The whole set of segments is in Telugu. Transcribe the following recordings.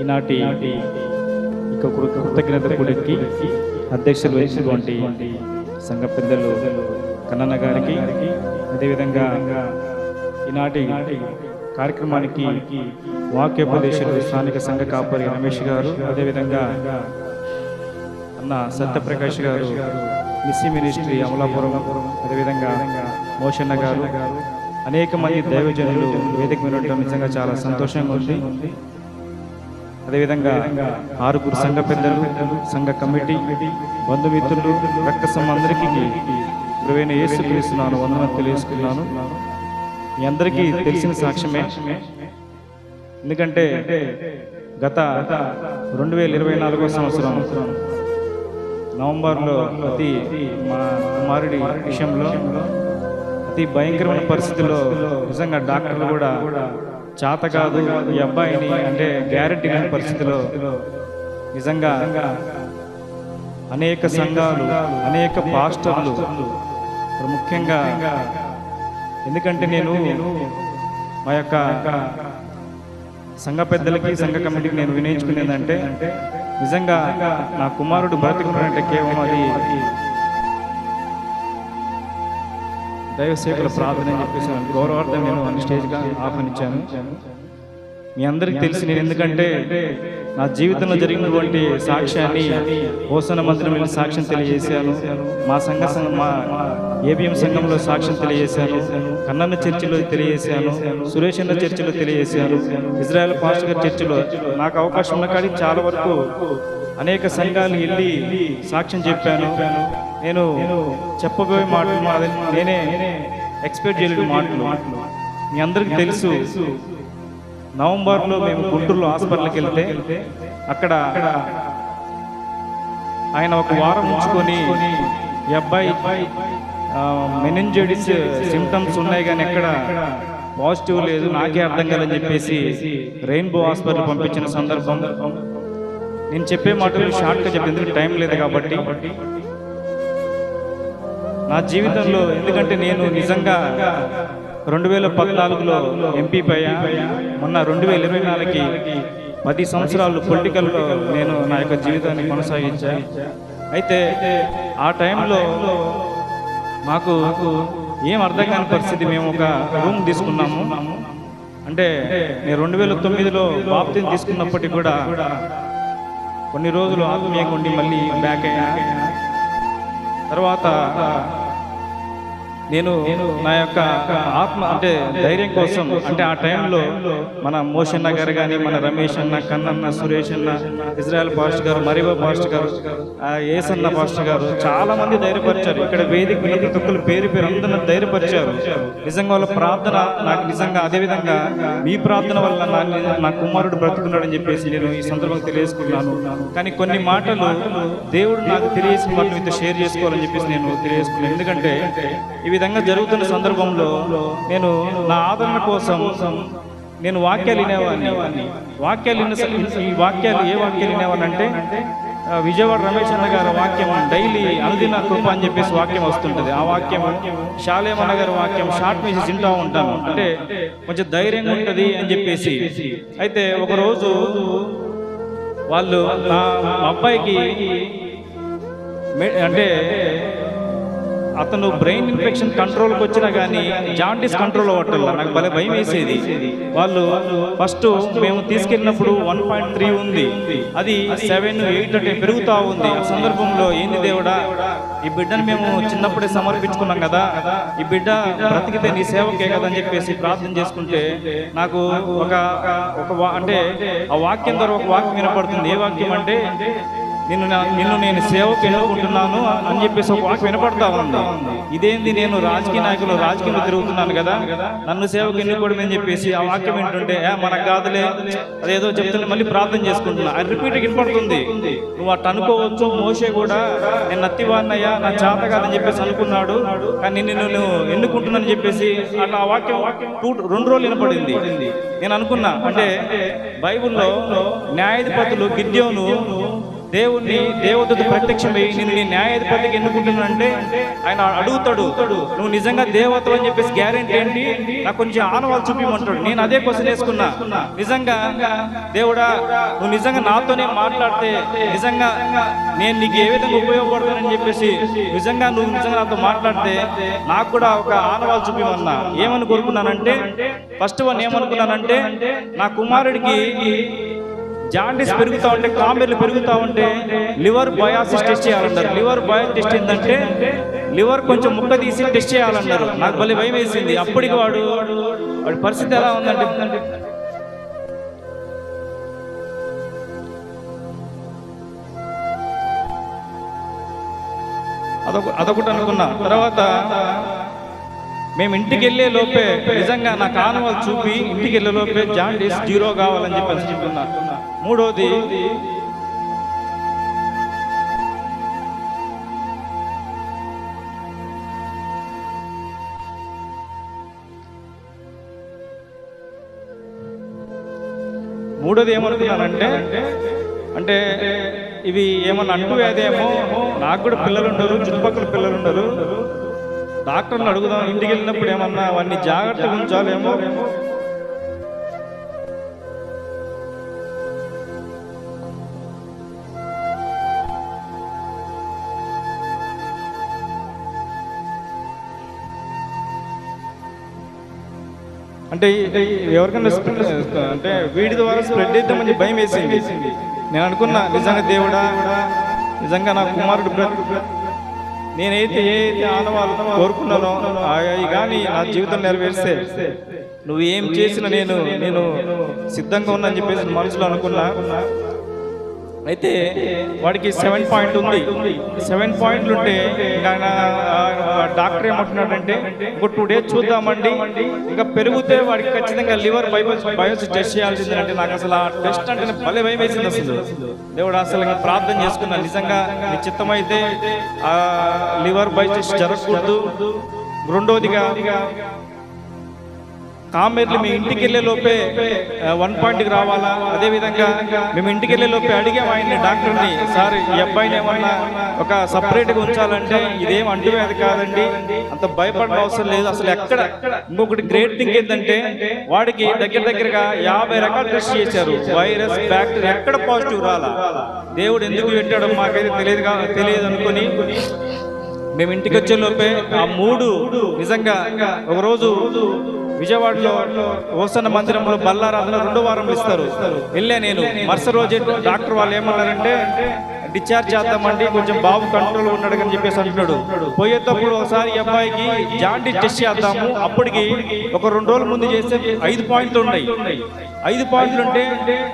ఈనాటి ఇక కృతజ్ఞత కూడికి అధ్యక్షులు వహించినటువంటి సంఘ పెద్దలు కన్నన్న గారికి అదేవిధంగా ఈనాటి కార్యక్రమానికి వాక్యోపదేశులు స్థానిక సంఘ కాపరి రమేష్ గారు అదేవిధంగా అన్న సత్యప్రకాష్ గారు మిస్సీ మినిస్ట్రీ అమలాపురం అదేవిధంగా మోషన్న గారు. అనేక మంది దైవజనులు వేదిక మీద ఉండడం నిజంగా చాలా సంతోషంగా ఉంది. అదేవిధంగా ఆరుగురు సంఘ పెద్దలు సంఘ కమిటీ బంధుమిత్రులు రక్త సంబంధరికి గురువైన యేసు పిలుస్తున్నాను వందన తెలియజేసుకున్నాను. మీ అందరికీ తెలిసిన సాక్ష్యమే. ఎందుకంటే గత రెండు వేల ఇరవై నాలుగో సంవత్సరం నవంబర్లో అతి మా కుమారుడి విషయంలో అతి భయంకరమైన పరిస్థితుల్లో నిజంగా డాక్టర్లు కూడా చేత కాదు ఈ అబ్బాయిని అంటే గ్యారెంటీ లేని పరిస్థితిలో నిజంగా అనేక సంఘాలు అనేక పాస్టర్లు ముఖ్యంగా ఎందుకంటే నేను మా యొక్క సంఘ పెద్దలకి సంఘ కమిటీకి నేను వినయించుకునేదంటే నిజంగా నా కుమారుడు బ్రతుకున్నాడంటే కేవలం అది దైవ సేవకుల ప్రార్థన అని చెప్పేసి గౌరవార్థం నేను అన్ని స్టేజ్గా ఆహ్వానించాను. మీ అందరికీ తెలిసి నేను ఎందుకంటే నా జీవితంలో జరిగినటువంటి సాక్ష్యాన్ని హోసన మందిరం వెళ్ళి సాక్ష్యం తెలియజేశాను. మా సంఘ మా ఏబిఎం సంఘంలో సాక్ష్యం తెలియజేశాను. కన్నన్న చర్చిలో తెలియజేశాను. సురేష్ అన్న చర్చిలో తెలియజేశాను. ఇజ్రాయెల్ పాస్టర్ గారి చర్చిలో నాకు అవకాశం ఉన్న కాడికి చాలా వరకు అనేక సంఘాలు వెళ్ళి సాక్ష్యం చెప్పాను. నేను చెప్పబోయే మాటలు నేనే ఎక్స్పెక్ట్ చేయలేదు మాటలు. మీ అందరికీ తెలుసు నవంబర్లో మేము గుంటూరులో హాస్పిటల్కి వెళ్తే అక్కడ ఆయన ఒక వారం ఉంచుకొని ఈ అబ్బాయి మెనింజడిస్ సిమ్టమ్స్ ఉన్నాయి కానీ ఎక్కడ పాజిటివ్ లేదు నాకే అర్థం కాదని చెప్పేసి రెయిన్బో హాస్పిటల్ పంపించిన సందర్భం. నేను చెప్పే మాటలు షార్ట్గా చెప్పి టైం లేదు కాబట్టి. నా జీవితంలో ఎందుకంటే నేను నిజంగా రెండు వేల పద్నాలుగులో ఎంపీ అయ్యా. మొన్న రెండు వేల ఇరవై నాలుగుకి పది సంవత్సరాలు పొలిటికల్లో నేను నా యొక్క జీవితాన్ని కొనసాగించా. అయితే ఆ టైంలో మాకు ఏం అర్థం కాని పరిస్థితి మేము ఒక రూమ్ తీసుకున్నాము. అంటే నేను రెండు వేల తొమ్మిదిలో బాప్తిని తీసుకున్నప్పటికీ కూడా కొన్ని రోజులు ఆత్మీయంగా ఉండి మళ్ళీ బ్యాక్ అయ్యా తర్వాత నేను నా యొక్క ఆత్మ అంటే ధైర్యం కోసం అంటే ఆ టైంలో మన మోషన్ గారు కానీ మన రమేష్ అన్న కన్నన్న సురేష్ అన్న ఇజ్రాయల్ పాస్టర్ గారు మరివో పాస్టర్ గారు ఏసన్న పాస్టర్ గారు చాలా మంది ధైర్యపరిచారు. ఇక్కడ వేదిక విన్న ప్రతి ఒక్కరు పేరు పేరు అందరూ ధైర్యపరిచారు. నిజంగా వాళ్ళ ప్రార్థన నాకు నిజంగా అదే విధంగా మీ ప్రార్థన వల్ల నా నా కుమారుడు బ్రతుకున్నాడని చెప్పేసి నేను ఈ సందర్భంగా తెలియజేసుకున్నాను. కానీ కొన్ని మాటలు దేవుడు నాకు తెలియజేసిన వాటిని మీతో షేర్ చేసుకోవాలని చెప్పేసి నేను తెలియజేసుకున్నాను. ఎందుకంటే ఇవి విధంగా జరుగుతున్న సందర్భంలో నేను నా ఆదరణ కోసం నేను వాక్యాలు వినేవాడిని. వాక్యాలు ఈ వాక్యాలు ఏ వాక్యాలు వినేవాడిని అంటే విజయవాడ రమేష్ అన్న గారి వాక్యం డైలీ అనుదిన కృప అని చెప్పేసి వాక్యం వస్తుంటుంది. ఆ వాక్యం శాలేమన్న గారి వాక్యం షార్ట్ మెసేజ్ వింటూ ఉంటాను. అంటే కొంచెం ధైర్యంగా ఉంటుంది అని చెప్పేసి. అయితే ఒకరోజు వాళ్ళు నా మా అబ్బాయికి అంటే అతను బ్రెయిన్ ఇన్ఫెక్షన్ కంట్రోల్కి వచ్చినా కానీ జాండీస్ కంట్రోల్ అవ్వట్లేదు నాకు భలే భయం వేసేది. వాళ్ళు ఫస్ట్ మేము తీసుకెళ్ళినప్పుడు వన్ పాయింట్ త్రీ ఉంది. అది సెవెన్ ఎయిట్ అంటే పెరుగుతూ ఉంది. ఆ సందర్భంలో ఏంది దేవుడా? ఈ బిడ్డను మేము చిన్నప్పుడే సమర్పించుకున్నాం కదా. ఈ బిడ్డ బ్రతికితే నీ సేవకే కదా అని చెప్పేసి ప్రార్థన చేసుకుంటే నాకు ఒక ఒక వా- అంటే ఆ వాక్యం ద్వారా ఒక వాక్యం వినపడుతుంది. ఏ వాక్యం అంటే నిన్ను నిన్ను నేను సేవకు ఎన్నుకుంటున్నాను అని చెప్పేసి ఒక వాక్యం వినపడతా ఉంది. ఇదేంది నేను రాజకీయ నాయకులు రాజకీయంలో తిరుగుతున్నాను కదా? నన్ను సేవకు ఎన్నుకోవడం అని చెప్పేసి ఆ వాక్యం వింటుంటే మనకు కాదులే. అదేదో చెప్తుంటే మళ్ళీ ప్రార్థన చేసుకుంటున్నా. అది రిపీట్ వినపడుతుంది. నువ్వు అట్ అనుకోవచ్చు మోసే కూడా. నేను నత్తివాన్నయ్యా నా చేత కాదని చెప్పేసి అనుకున్నాడు. కానీ నిన్ను నేను ఎన్నుకుంటున్నానని చెప్పేసి అట్లా ఆ వాక్యం టూ రెండు రోజులు వినపడింది. నేను అనుకున్నా అంటే బైబిల్లో న్యాయాధిపతులు గిద్యోను దేవుని దేవదూత ప్రత్యక్షమై నిన్ను నీ న్యాయాధిపతికి ఎన్నుకుంటున్నానంటే ఆయన అడుగుతాడు నువ్వు నిజంగా దేవత అని చెప్పేసి గ్యారెంటీ ఏంటి? నాకు కొంచెం ఆనవాళ్ళు చూపించమంటాడు నేను అదే క్వశ్చన్ వేసుకున్నా నిజంగా దేవుడా నువ్వు నిజంగా నాతోనే మాట్లాడితే నిజంగా నేను నీకు ఏ విధంగా ఉపయోగపడతానని చెప్పేసి నిజంగా నువ్వు నిజంగా నాతో మాట్లాడితే నాకు కూడా ఒక ఆనవాళ్ళు చూపించమన్నా ఏమని కోరుకున్నానంటే ఫస్ట్ వన్ ఏమనుకున్నానంటే నా కుమారుడికి జాండీస్ పెరుగుతా ఉంటే కామెర్లు పెరుగుతా ఉంటే లివర్ బయాసిస్ టెస్ట్ చేయాలన్నారు. లివర్ బయాస్ టెస్ట్ ఏంటంటే లివర్ కొంచెం ముక్క తీసి టెస్ట్ చేయాలన్నారు. నాకు భలే భయం వేసింది. అప్పటికి వాడు వాడి పరిస్థితి ఎలా ఉందంటే అదొక అదొకటి అనుకున్నా. తర్వాత మేము ఇంటికి వెళ్ళే లోపే నిజంగా నా కానవాళ్ళు చూపి ఇంటికి వెళ్ళే లోపే జాండీస్ జీరో కావాలని చెప్పేసి చెప్తున్నా. మూడోది. మూడోది. ఏమనుకున్నానంటే అంటే ఇవి ఏమన్నా అంటువ్యాధేమో నాకు కూడా పిల్లలు ఉండరు చుట్టుపక్కల పిల్లలు ఉండరు డాక్టర్ని అడుగుదాం ఇంటికి వెళ్ళినప్పుడు ఏమన్నా అవన్నీ జాగ్రత్తగా ఉంచాలేమో. అంటే ఎవరికైనా అంటే వీడి ద్వారా స్ప్రెడ్ చేద్దామని భయం వేసింది. నేను అనుకున్నా నిజంగా దేవుడా? నిజంగా నా కుమారుడు నేనైతే ఏ అయితే ఆనవాళ్ళు కోరుకున్నానో అవి కానీ నా జీవితం నెరవేరిస్తే నువ్వు ఏం చేసినా నేను నేను సిద్ధంగా ఉన్నా అని చెప్పేసి మనసులో అనుకున్నా. అయితే వాడికి సెవెన్ పాయింట్ ఉంది. సెవెన్ పాయింట్లు ఉంటే డాక్టర్ ఏమంటున్నాడంటే ఒక టూ డేస్ చూద్దామండి. ఇంకా పెరిగితే వాడికి ఖచ్చితంగా లివర్ బయోస్ బయోస్ టెస్ట్ చేయాల్సింది అంటే నాకు అసలు ఆ టెస్ట్ అంటే భలే భయం వేసింది అసలు. దేవుడు అసలు ప్రార్థన చేసుకున్నా. నిజంగా నీ చిత్తమైతే ఆ లివర్ బయో టెస్ట్ జరగకూడదు. రెండోదిగా కామెర్లు మీ ఇంటికి వెళ్ళే లోపే వన్ పాయింట్కి రావాలా? అదేవిధంగా మేము ఇంటికి వెళ్ళే లోపే అడిగాం ఆయన్ని డాక్టర్ని సార్ ఈ అబ్బాయిని ఏమన్నా ఒక సపరేట్గా ఉంచాలంటే ఇదేం అంటువ్యాధి కాదండి? అంత భయపడిన అవసరం లేదు. అసలు ఎక్కడ? ఇంకొకటి గ్రేట్ థింగ్ ఏంటంటే వాడికి దగ్గర దగ్గరగా యాభై రకాల టెస్ట్ చేశారు. వైరస్ బ్యాక్టీరియా ఎక్కడ పాజిటివ్ రాలా? దేవుడు ఎందుకు పెట్టాడో మాకైతే తెలియదు కా- తెలియదు అనుకొని మేము ఇంటికి వచ్చే లోపే ఆ మూడు నిజంగా ఒక రోజు విజయవాడలో ఓసన్న మందిరంలో బల్లారాధన రెండో వారం ఇస్తారు. వెళ్ళా నేను. మరుసటి రోజు డాక్టర్ వాళ్ళు ఏమన్నారంటే డిశ్చార్జ్ చేద్దామండి కొంచెం బాబు కంట్రోల్ ఉన్నాడు అని చెప్పేసి అంటున్నాడు. పోయేటప్పుడు ఒకసారి అబ్బాయికి జాండీ టెస్ట్ చేద్దాము. అప్పటికి ఒక రెండు రోజుల ముందు చేస్తే ఐదు పాయింట్లు ఉన్నాయి. ఐదు పాయింట్లు ఉంటే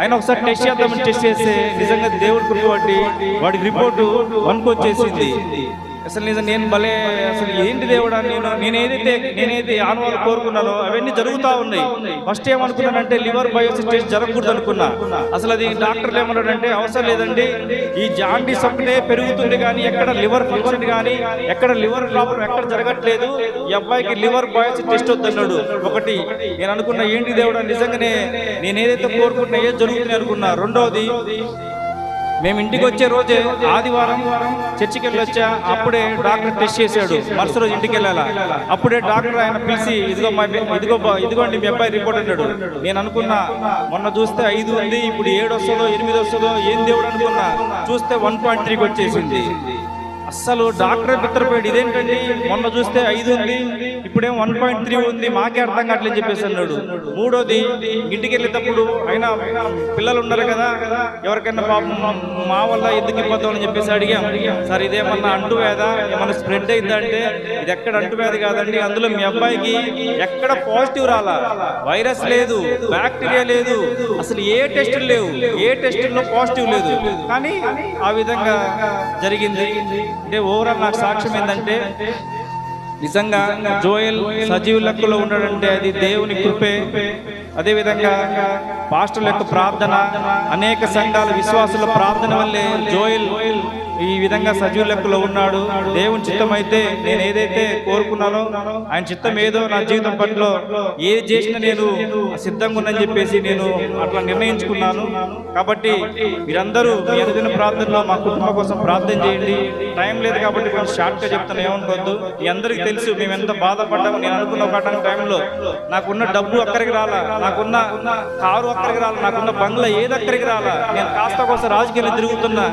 ఆయన ఒకసారి టెస్ట్ చేద్దామని టెస్ట్ చేస్తే నిజంగా దేవుడి కృప వాడికి రిపోర్టు వన్కొచ్చేసింది అసలు నిజం నేను భలే అసలు ఏంటి దేవుడా నేను? నేనేదైతే నేనైతే ఆనవాళ్ళు కోరుకున్నానో అవన్నీ జరుగుతా ఉన్నాయి. ఫస్ట్ ఏమనుకున్నానంటే లివర్ బయోసిస్ టెస్ట్ జరగకూడదు అనుకున్నా అసలు అది డాక్టర్లు ఏమన్నాడంటే అవసరం లేదండి. ఈ జాండీస్ ఒకటే పెరుగుతుంది కానీ ఎక్కడ లివర్ ఫంక్షన్ కానీ ఎక్కడ లివర్ ప్రాబ్లం ఎక్కడ జరగట్లేదు. ఈ అబ్బాయికి లివర్ బయోసిస్ టెస్ట్ వద్దన్నాడు. ఒకటి నేను అనుకున్న ఏంటి దేవుడా? నిజంగానే నేను ఏదైతే కోరుకుంటున్నా ఏది జరుగుతుంది అనుకున్నా. రెండోది మేము ఇంటికి వచ్చే రోజే ఆదివారం చర్చికి వెళ్ళి వచ్చా. అప్పుడే డాక్టర్ టెస్ట్ చేశాడు. మరుసటి రోజు ఇంటికి వెళ్ళాలా? అప్పుడే డాక్టర్ ఆయన పిలిచి ఇదిగో మా ఇదిగో ఇదిగోండి మీ అబ్బాయి రిపోర్ట్ అన్నాడు. నేను అనుకున్నా మొన్న చూస్తే ఐదు ఉంది ఇప్పుడు ఏడు వస్తుందో ఎనిమిది వస్తుందో ఏం దేవుడు అనుకున్నా. చూస్తే వన్ పాయింట్ త్రీకి వచ్చేసింది. అస్సలు డాక్టర్ బిత్తరపోయాడు ఇదేంటండి? మొన్న చూస్తే ఐదు ఉంది ఇప్పుడేం వన్ పాయింట్ త్రీ ఉంది మాకే అర్థం కావట్లేదు చెప్పేసి అన్నాడు. మూడోది ఇంటికి వెళ్ళేటప్పుడు అయినా పిల్లలు ఉండరు కదా ఎవరికైనా పాపం మా వల్ల ఎందుకు ఇబ్బంది అని చెప్పేసి అడిగాం. సార్ ఇదేమన్నా అంటువ్యాధా? ఏమన్నా స్ప్రెడ్ అయిందా అంటే? ఇది ఎక్కడ అంటువ్యాధి కాదండి అందులో మీ అబ్బాయికి ఎక్కడ పాజిటివ్ రాలా? వైరస్ లేదు బ్యాక్టీరియా లేదు అసలు ఏ టెస్ట్ లేవు ఏ టెస్టుల్లో పాజిటివ్ లేదు. కానీ ఆ విధంగా జరిగింది. అంటే ఓవరాల్ నాకు సాక్ష్యం ఏంటంటే నిజంగా జోయల్ సజీవ లెక్కలో ఉన్నాడంటే అది దేవుని కృపే. అదేవిధంగా పాస్టర్ల యొక్క ప్రార్థన అనేక సంఘాల విశ్వాసుల ప్రార్థన వల్లే జోయిల్ ఈ విధంగా సజీవ లెక్కలో ఉన్నాడు. దేవుని చిత్తం అయితే నేను ఏదైతే కోరుకున్నానో ఆయన చిత్తం ఏదో నా జీవితం పట్ల ఏది చేసినా నేను సిద్ధంగా ఉన్నానని చెప్పేసి నేను అట్లా నిర్ణయించుకున్నాను. కాబట్టి మీరందరూ మీ అనుదిన ప్రార్థనలో మా కుటుంబం కోసం ప్రార్థన చేయండి. టైం లేదు కాబట్టి కొంచెం షార్ట్గా చెప్తాను ఏమనుకోవద్దు. మీ అందరికీ తెలుసు మేము ఎంత బాధపడ్డాము నేను అనుకున్న ఒక టైంలో నాకున్న డబ్బు అక్కడికి రాలా. నాకున్న కారు అక్కడికి రాలా నాకున్న బంగ్లా ఏది అక్కడికి రాలా నేను కాస్త కోసం రాజకీయాలు తిరుగుతున్నా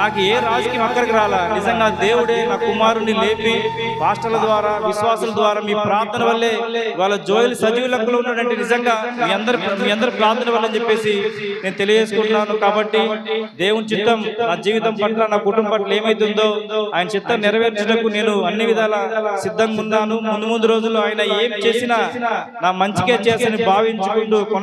నాకు ఏ రాజకీయం అక్కడికి రాలా. నిజంగా దేవుడే నా కుమారుని లేపి పాస్టర్ల ద్వారా విశ్వాసుల ద్వారా మీ ప్రార్థన వల్లే వాళ్ళ జోయిల్ సజీవ లెక్కలో ఉన్నాడంటే నిజంగా మీ అందరి మీ అందరి ప్రార్థన వల్ల అని చెప్పేసి నేను తెలియజేసుకుంటున్నాను. కాబట్టి దేవుని చిత్తం నా జీవితం పట్ల నా కుటుంబం పట్ల ఏమైతుందో ఆయన చిత్తం నెరవేర్చడానికి నేను అన్ని విధాల సిద్ధంగా ఉన్నాను. ముందు ముందు రోజుల్లో ఆయన ఏం చేసినా నా మంచిగా చేసని భావించు కొనసాగుతాను